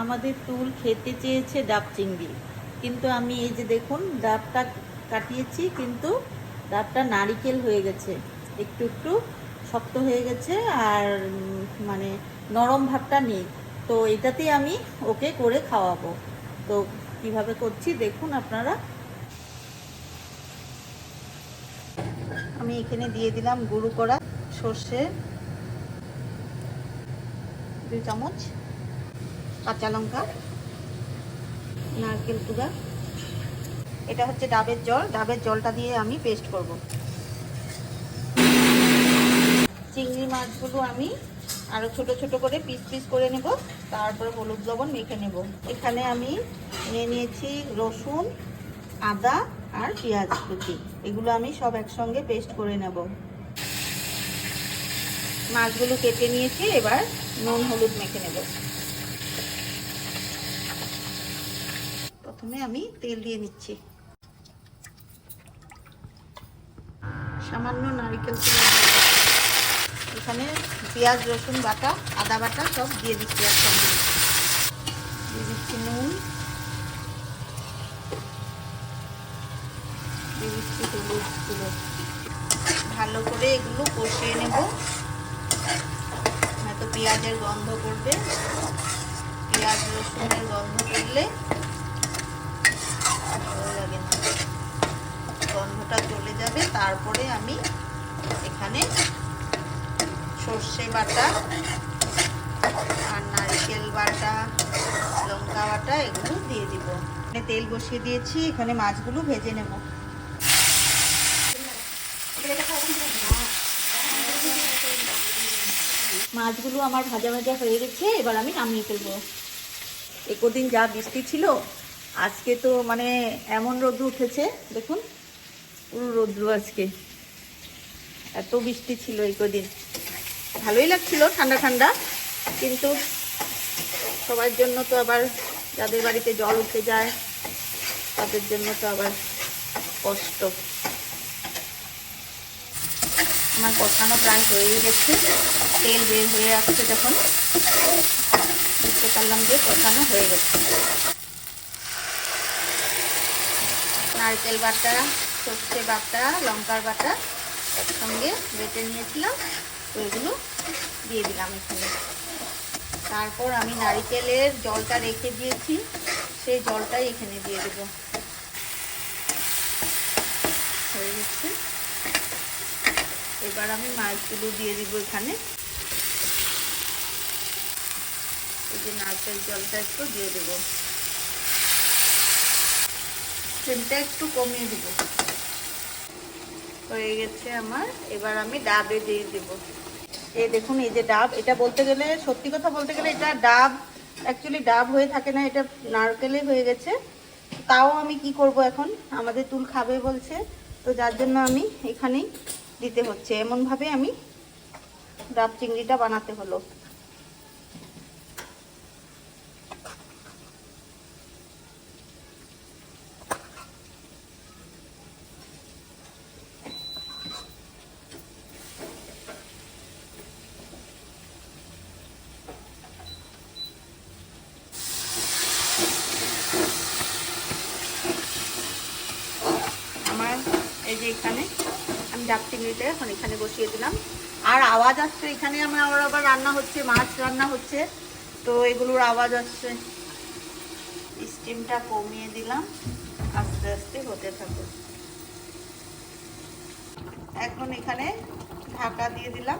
আমাদের তুল খেতে চেয়েছে ডাব চিংড়ি। কিন্তু আমি এই যে দেখুন, ডাবটা কাটিয়েছি, কিন্তু ডাবটা নারিকেল হয়ে গেছে। একটু একটু শক্ত হয়ে গেছে আর মানে নরম ভাবটা নেই। তো এটাতেই আমি ওকে করে খাওয়াবো। তো কীভাবে করছি দেখুন আপনারা। আমি এখানে দিয়ে দিলাম গুঁড়ো করা সর্ষে, দুই চামচ। কাঁচা লঙ্কা, নারকেল কুড়া এটা হচ্ছে ডাবের জল। ডাবের জলটা দিয়ে আমি পেস্ট করব। চিংড়ি মাছগুলো আমি আরও ছোট ছোট করে পিস পিস করে নেব। তারপরে হলুদ লবণ মেখে নেব। এখানে আমি নিয়ে নিয়েছি রসুন, আদা আর পেঁয়াজ কুচি। এগুলো আমি সব একসঙ্গে পেস্ট করে নেব। মাছগুলো কেটে নিয়েছি। এবার নুন, হলুদ মেখে নেব। প্রথমে আমি তেল দিয়ে নিচ্ছি। সামান্য নারিকেল তেল এখানে পেঁয়াজ, রসুন বাটা, আদা বাটা সব দিয়ে দিচ্ছি একসঙ্গে। দিয়ে দিচ্ছি নুন। দিয়ে দিচ্ছি হলুদ ভালো করে এগুলো কষিয়ে নেব। হয়তো পেঁয়াজের গন্ধ করবে। পেঁয়াজ, রসুনের গন্ধ করলে তারপরে আমি এখানে সর্ষে বাটা আর নারকেল বাটা, লঙ্কা বাটা এগুলো দিয়ে দিব। এখানে তেল বসিয়ে দিয়েছি, এখানে মাছগুলো ভেজে নেব। মাছগুলো আমার ভাজা ভাজা হয়ে গেছে, এবার আমি নামিয়ে ফেলব। এই কদিন যা বৃষ্টি ছিল, আজকে তো মানে এমন রোদ্র উঠেছে, দেখুন। পুরো রৌদ্র আজকে। এত বৃষ্টি ছিল এই কদিন। ভালোই লাগছিল, ঠান্ডা ঠান্ডা। কিন্তু সবার জন্য তো আবার যাদের বাড়িতে জল উঠে যায়, তাদের জন্য তো আবার কষ্ট। আমার কষানো প্রায় হয়ে গেছে। তেল বের হয়ে আসছে যখন। বুঝতে পারলাম যে কষানো হয়ে গেছে। নারকেল বাটা সর্ষে বাটা, লঙ্কার বাটা একসঙ্গে বেটে নিয়েছিলাম। তো এগুলো দিয়ে দিলাম এখানে। তারপর আমি নারিকেলের জলটা রেখে দিয়েছি। সেই জলটাই এখানে দিয়ে দেব। হয়ে গেছে। এবার আমি মাছগুলো দিয়ে দিব এখানে। এই যে নারকেল জলটা একটু দিয়ে দেব। ফ্লেমটা একটু কমিয়ে দেব। হয়ে গেছে আমার। এবার আমি ডাবে দিয়ে দেব। এই দেখুন, এই যে ডাব, এটা বলতে গেলে, সত্যি কথা বলতে গেলে এটা ডাব অ্যাকচুয়ালি ডাব হয়ে থাকে না, এটা নারকেলে হয়ে গেছে। তাও আমি কি করব এখন? আমাদের তুল খাবে বলছে, তো যার জন্য আমি এখানেই দিতে হচ্ছে। এমনভাবে আমি ডাব চিংড়িটা বানাতে হলো আমার এই যে এখানে আমি ডাব চিংড়িটা এখন এখানে বসিয়ে দিলাম। আর আওয়াজ আসছে এখানে আমার আবার আবার রান্না হচ্ছে মাছ রান্না হচ্ছে। তো এগুলোর আওয়াজ আসছে। স্টিমটা কমিয়ে দিলাম আস্তে আস্তে হতে থাকবে। এখন এখানে ঢাকা দিয়ে দিলাম।